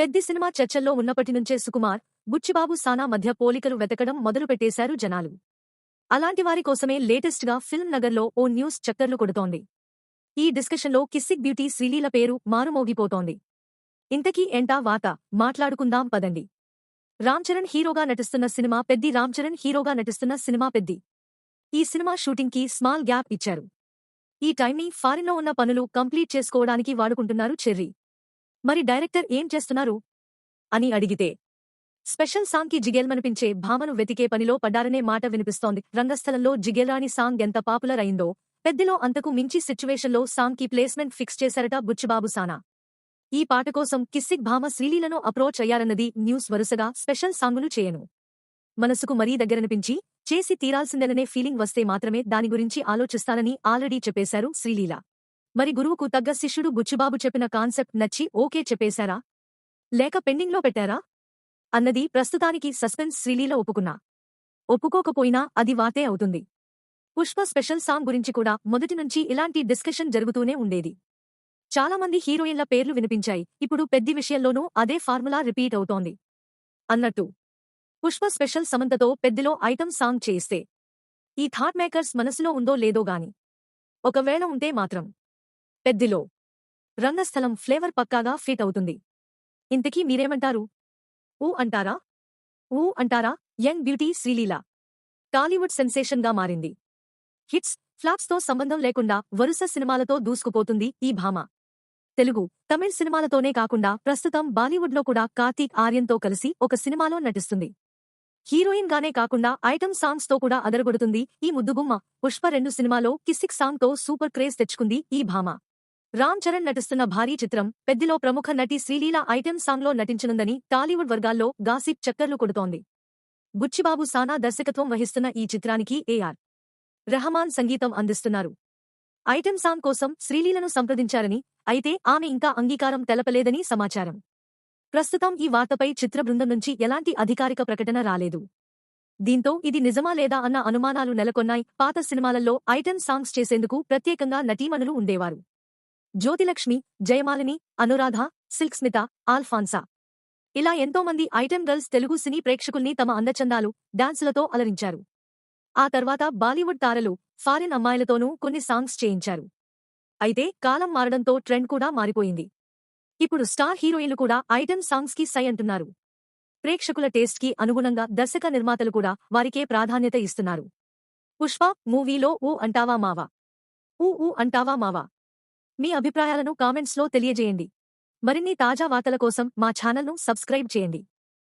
పెద్ద సినిమా చర్చల్లో ఉన్నప్పటి నుంచే సుకుమార్ బుచ్చిబాబు సానా మధ్య పోలికలు వెతకడం మొదలుపెట్టేశారు జనాలు. అలాంటి వారి కోసమే లేటెస్ట్గా ఫిల్మ్ నగర్లో ఓ న్యూస్ చక్కర్లు కొడుతోంది. ఈ డిస్కషన్లో కిస్సిక్ బ్యూటీ శ్రీలీల పేరు మారుమోగిపోతోంది. ఇంతకీ ఎంటా వాత మాట్లాడుకుందాం పదండి. రామ్ చరణ్ హీరోగా నటిస్తున్న సినిమా పెద్ది రామ్ చరణ్ హీరోగా నటిస్తున్న సినిమా పెద్ది. ఈ సినిమా షూటింగ్కి స్మాల్ గ్యాప్ ఇచ్చారు. ఈ టైంని ఫారిన్లో ఉన్న పనులు కంప్లీట్ చేసుకోవడానికి వాడుకుంటున్నారు చెర్రీ. మరి డైరెక్టర్ ఏం చేస్తున్నారు? అని అడిగితే స్పెషల్ సాంగ్కి జిగేల్మనిపించే భామను వెతికే పనిలో పడ్డారనే మాట వినిపిస్తోంది. రంగస్థలంలో జిగేల్రాణి సాంగ్ ఎంత పాపులర్ అయిందో పెద్దిలో అంతకు మించి సిచ్యువేషన్లో సాంగ్కి ప్లేస్మెంట్ ఫిక్స్ చేశారట బుచ్చిబాబు సానా. ఈ పాట కోసం కిస్సిక్ భామ శ్రీలీలను అప్రోచ్ అయ్యారన్నది న్యూస్ వరుసగా స్పెషల్ సాంగులు చేయను. మనసుకు మరీ దగ్గరనిపించి చేసి తీరాల్సిందననే ఫీలింగ్ వస్తే మాత్రమే దాని గురించి ఆలోచిస్తానని ఆల్రెడీ చెప్పేశారు శ్రీలీల. మరి గురువుకు తగ్గ శిష్యుడు బుచ్చిబాబు చెప్పిన కాన్సెప్ట్ నచ్చి ఓకే చెప్పేశారా? లేక పెండింగ్లో పెట్టారా? అన్నది ప్రస్తుతానికి సస్పెన్స్ శ్రీలీల ఒప్పుకున్నా. ఒప్పుకోకపోయినా అది వాతే అవుతుంది. పుష్ప స్పెషల్ సాంగ్ గురించి కూడా మొదటి నుంచి ఇలాంటి డిస్కషన్ జరుగుతూనే ఉండేది. చాలామంది హీరోయిన్ల పేర్లు వినిపించాయి. ఇప్పుడు పెద్ది విషయంలోనూ అదే ఫార్ములా రిపీట్ అవుతోంది. అన్నట్టు పుష్ప స్పెషల్ సమంతతో పెద్దిలో ఐటమ్ సాంగ్ చేయిస్తే ఈ థాట్ మేకర్స్ మనసులో ఉందో లేదో గాని ఒకవేళ ఉంటే మాత్రం. పెద్దిలో. రంగస్థలం ఫ్లేవర్ పక్కాగా ఫిట్ అవుతుంది. ఇంతకీ మీరేమంటారు? ఊ అంటారా? ఊ అంటారా? Young beauty Sreeleela. టాలీవుడ్ సెన్సేషన్గా మారింది. హిట్స్ ఫ్లాప్స్తో సంబంధం లేకుండా వరుస సినిమాలతో దూసుకుపోతుంది ఈ భామ. తెలుగు తమిళ్ సినిమాలతోనే కాకుండా ప్రస్తుతం బాలీవుడ్లో కూడా కార్తీక్ ఆర్యన్తో కలిసి ఒక సినిమాలో నటిస్తుంది. హీరోయిన్ గానే కాకుండా ఐటమ్ సాంగ్స్తో కూడా అదరగొడుతుంది ఈ ముద్దుగుమ్మ. పుష్ప రెండు సినిమాలో కిసిక్ సాంగ్తో సూపర్ క్రేజ్ తెచ్చుకుంది ఈ భామ. రామ్ చరణ్ నటిస్తున్న భారీ చిత్రం పెద్దిలో ప్రముఖ నటి శ్రీలీల ఐటెం సాంగ్లో నటించనుందని టాలీవుడ్ వర్గాల్లో గాసిప్ చక్కర్లు కొడుతోంది. బుచ్చిబాబు సానా దర్శకత్వం వహిస్తున్న ఈ చిత్రానికి ఏఆర్. రెహమాన్ సంగీతం అందిస్తున్నారు. ఐటెం సాంగ్ కోసం శ్రీలీలను సంప్రదించారని అయితే ఆమె ఇంకా అంగీకారం తెలపలేదని సమాచారం. ప్రస్తుతం ఈ వార్తపై చిత్ర బృందం నుంచి ఎలాంటి అధికారిక ప్రకటన రాలేదు. దీంతో ఇది నిజమా లేదా అన్న అనుమానాలు నెలకొన్నాయి. పాత సినిమాలలో ఐటెం సాంగ్స్ చేసేందుకు ప్రత్యేకంగా నటీమణులు ఉండేవారు. జ్యోతిలక్ష్మి జయమాలిని అనురాధ సిల్క్ స్మిత ఆల్ఫాన్సా. ఇలా ఎంతోమంది ఐటెం గర్ల్స్ తెలుగు సినీ ప్రేక్షకుల్ని తమ అందచందాలు డాన్సులతో అలరించారు. ఆ తర్వాత బాలీవుడ్ తారలు ఫారిన్ అమ్మాయిలతోనూ కొన్ని సాంగ్స్ చేయించారు. అయితే కాలం మారడంతో ట్రెండ్ కూడా మారిపోయింది. ఇప్పుడు స్టార్ హీరోయిన్లు కూడా ఐటెం సాంగ్స్కి సై అంటున్నారు. ప్రేక్షకుల టేస్ట్కి అనుగుణంగా దర్శక నిర్మాతలు కూడా వారికే ప్రాధాన్యత ఇస్తున్నారు. పుష్ప మూవీలో ఊ అంటావా మావా. ఊ ఊ అంటావా మావా. మీ అభిప్రాయాలను కామెంట్స్లో తెలియజేయండి. మరిన్ని తాజా వార్తల కోసం మా ఛానల్ను సబ్స్క్రైబ్ చేయండి.